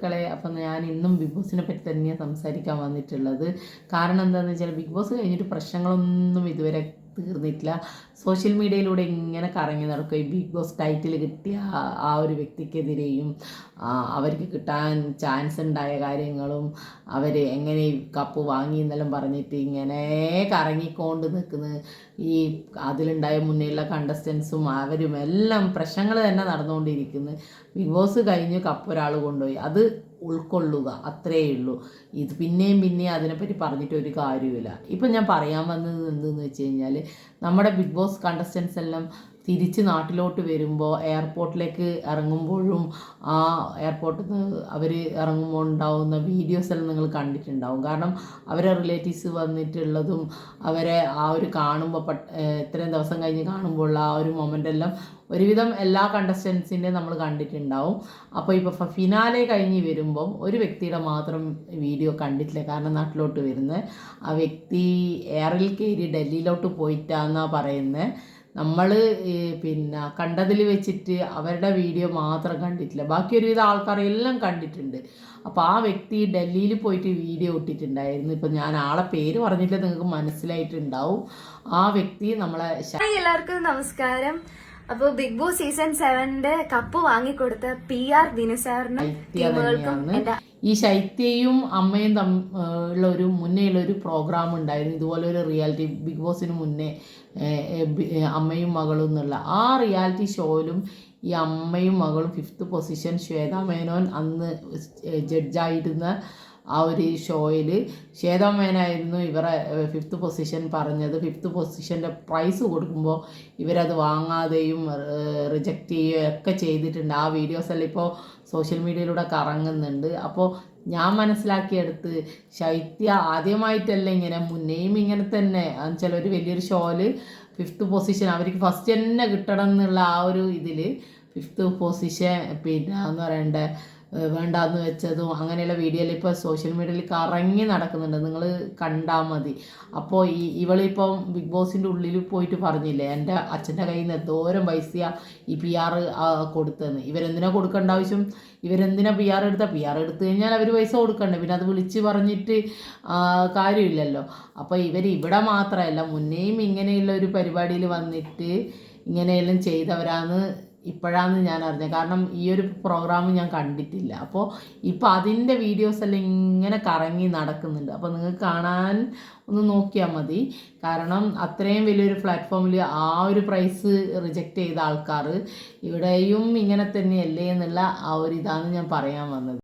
സുഹൃത്തുക്കളെ അപ്പം ഞാൻ ഇന്നും ബിഗ് ബോസിനെ പറ്റി തന്നെയാണ് സംസാരിക്കാൻ വന്നിട്ടുള്ളത്. കാരണം എന്താണെന്ന് വെച്ചാൽ ബിഗ് ബോസ് കഴിഞ്ഞിട്ട് പ്രശ്നങ്ങളൊന്നും ഇതുവരെ തീർന്നിട്ടില്ല. സോഷ്യൽ മീഡിയയിലൂടെ ഇങ്ങനെ കറങ്ങി നടക്കുക. ഈ ബിഗ് ബോസ് ടൈറ്റിൽ കിട്ടിയ ആ- ഒരു വ്യക്തിക്കെതിരെയും അവർക്ക് കിട്ടാൻ ചാൻസ് ഉണ്ടായ കാര്യങ്ങളും അവർ എങ്ങനെ കപ്പ് വാങ്ങി എന്നെല്ലാം പറഞ്ഞിട്ട് ഇങ്ങനെ കറങ്ങിക്കൊണ്ട് നിൽക്കുന്ന. ഈ അതിലുണ്ടായ മുന്നേയുള്ള കണ്ടസ്റ്റൻസും അവരും എല്ലാം പ്രശ്നങ്ങൾ തന്നെ നടന്നുകൊണ്ടിരിക്കുന്നു. ബിഗ് ബോസ് കഴിഞ്ഞ് കപ്പ് ഒരാൾ കൊണ്ടുപോയി. അത് ഉൾക്കൊള്ളുക അത്രയേ ഉള്ളൂ. ഇത് പിന്നെയും പിന്നെയും അതിനെപ്പറ്റി പറഞ്ഞിട്ട് ഒരു കാര്യമില്ല ഇപ്പം ഞാൻ പറയാൻ വന്നത് എന്തെന്ന് വെച്ച് കഴിഞ്ഞാൽ നമ്മുടെ ബിഗ് ബോസ് കണ്ടസ്റ്റൻസ് എല്ലാം തിരിച്ച് നാട്ടിലോട്ട് വരുമ്പോൾ എയർപോർട്ടിലേക്ക് ഇറങ്ങുമ്പോഴും ആ എയർപോർട്ടിൽ നിന്ന് അവർ ഇറങ്ങുമ്പോൾ ഉണ്ടാവുന്ന വീഡിയോസ് എല്ലാം നിങ്ങൾ കണ്ടിട്ടുണ്ടാവും. കാരണം അവരെ റിലേറ്റീവ്സ് വന്നിട്ടുള്ളതും അവരെ ആ ഒരു കാണുമ്പോൾ പട്ട് ഇത്രയും ദിവസം കഴിഞ്ഞ് കാണുമ്പോൾ ആ ഒരു മൊമെന്റ് എല്ലാം ഒരുവിധം എല്ലാ കണ്ടസ്റ്റൻസിന്റെയും നമ്മൾ കണ്ടിട്ടുണ്ടാവും. അപ്പോൾ ഇപ്പോൾ ഫിനാലെ കഴിഞ്ഞ് വരുമ്പം ഒരു വ്യക്തിയുടെ മാത്രം വീഡിയോ കണ്ടിട്ടില്ല. കാരണം നാട്ടിലോട്ട് വരുന്നത് ആ വ്യക്തി എയറിൽ കയറി ഡൽഹിയിലോട്ട് പോയിട്ടാന്നാണ് പറയുന്നത് നമ്മൾ പിന്നെ കണ്ടതിൽ വെച്ചിട്ട് അവരുടെ വീഡിയോ മാത്രം കണ്ടിട്ടില്ല. ബാക്കി ഒരുവിധം ആൾക്കാരെല്ലാം കണ്ടിട്ടുണ്ട്. അപ്പോൾ ആ വ്യക്തി ഡൽഹിയിൽ പോയിട്ട് വീഡിയോ ഇട്ടിട്ടുണ്ടായിരുന്നു. ഇപ്പം ഞാൻ ആളെ പേര് പറഞ്ഞിട്ട് നിങ്ങൾക്ക് മനസ്സിലായിട്ടുണ്ടാവും. ആ വ്യക്തി നമ്മളെ എല്ലാവർക്കും നമസ്കാരം. അപ്പൊ ബിഗ് ബോസ് സീസൺ സെവന്റെ കപ്പ് വാങ്ങിക്കൊടുത്ത പി ആർ ദിനസാറിനും ടീമുകൾക്കും ഈ ശൈത്യയും അമ്മയും തമ്മിലുള്ള ഒരു മുന്നേയുള്ള ഒരു പ്രോഗ്രാം ഉണ്ടായിരുന്നു. ഇതുപോലെ ഒരു റിയാലിറ്റി ബിഗ് ബോസിന് മുന്നേ അമ്മയും മകളും എന്നുള്ള ആ റിയാലിറ്റി ഷോയിലും ഈ അമ്മയും മകളും ഫിഫ്ത്ത് പൊസിഷൻ ശ്വേത മേനോൻ അന്ന് ജഡ്ജായിരുന്ന ആ ഒരു ഷോയിൽ ശ്വേത മേനായിരുന്നു ഇവരെ ഫിഫ്ത്ത് പൊസിഷൻ പറഞ്ഞത്. ഫിഫ്ത്ത് പൊസിഷന്റെ പ്രൈസ് കൊടുക്കുമ്പോൾ ഇവരത് വാങ്ങാതെയും റിജക്റ്റ് ചെയ്യുകയും ഒക്കെ ചെയ്തിട്ടുണ്ട്. ആ വീഡിയോസ് എല്ലാം ഇപ്പോൾ സോഷ്യൽ മീഡിയയിലൂടെ കറങ്ങുന്നുണ്ട്. അപ്പോൾ ഞാൻ മനസ്സിലാക്കിയെടുത്ത് ശൈത്യ ആദ്യമായിട്ടല്ല ഇങ്ങനെ മുന്നേയും ഇങ്ങനെ തന്നെ. എന്നുവെച്ചാൽ ഒരു വലിയൊരു ഷോയിൽ ഫിഫ്ത്ത് പൊസിഷൻ അവർക്ക് ഫസ്റ്റ് തന്നെ കിട്ടണം എന്നുള്ള ആ ഒരു ഇതിൽ ഫിഫ്ത്ത് പൊസിഷൻ പിന്നെ എന്ന് പറയണ്ട വേണ്ടാന്ന് വെച്ചതും അങ്ങനെയുള്ള വീഡിയോയിൽ ഇപ്പോൾ സോഷ്യൽ മീഡിയയിൽ കറങ്ങി നടക്കുന്നുണ്ട്. നിങ്ങൾ കണ്ടാൽ മതി. അപ്പോൾ ഈ ഇവളിപ്പം ബിഗ് ബോസിന്റെ ഉള്ളിൽ പോയിട്ട് പറഞ്ഞില്ലേ എന്റെ അച്ഛന്റെ കയ്യിൽ നിന്ന് എന്തോരം പൈസ ഈ പി ആർ കൊടുത്തതെന്ന്. ഇവരെന്തിനാ കൊടുക്കേണ്ട ആവശ്യം? ഇവരെന്തിനാ പി ആർ എടുത്താൽ പി ആർ എടുത്തു കഴിഞ്ഞാൽ അവർ പൈസ കൊടുക്കണ്ടേ. പിന്നെ അത് വിളിച്ച് പറഞ്ഞിട്ട് കാര്യമില്ലല്ലോ. അപ്പോൾ ഇവർ ഇവിടെ മാത്രമല്ല മുന്നേയും ഇങ്ങനെയുള്ള ഒരു പരിപാടിയിൽ വന്നിട്ട് ഇങ്ങനെയെല്ലാം ചെയ്തവരാന്ന് ഇപ്പോഴാണ് ഞാൻ അറിഞ്ഞത്. കാരണം ഈ ഒരു പ്രോഗ്രാം ഞാൻ കണ്ടിട്ടില്ല. അപ്പോൾ ഇപ്പോൾ അതിന്റെ വീഡിയോസ് എല്ലാം ഇങ്ങനെ കറങ്ങി നടക്കുന്നുണ്ട്. അപ്പോൾ നിങ്ങൾക്ക് കാണാൻ ഒന്ന് നോക്കിയാൽ മതി. കാരണം അത്രയും വലിയൊരു പ്ലാറ്റ്ഫോമിൽ ആ ഒരു പ്രൈസ് റിജക്റ്റ് ചെയ്ത ആൾക്കാർ ഇവിടെയും ഇങ്ങനെ തന്നെയല്ലേ എന്നുള്ള ആ ഒരു ഇതാണ് ഞാൻ പറയാൻ വന്നത്.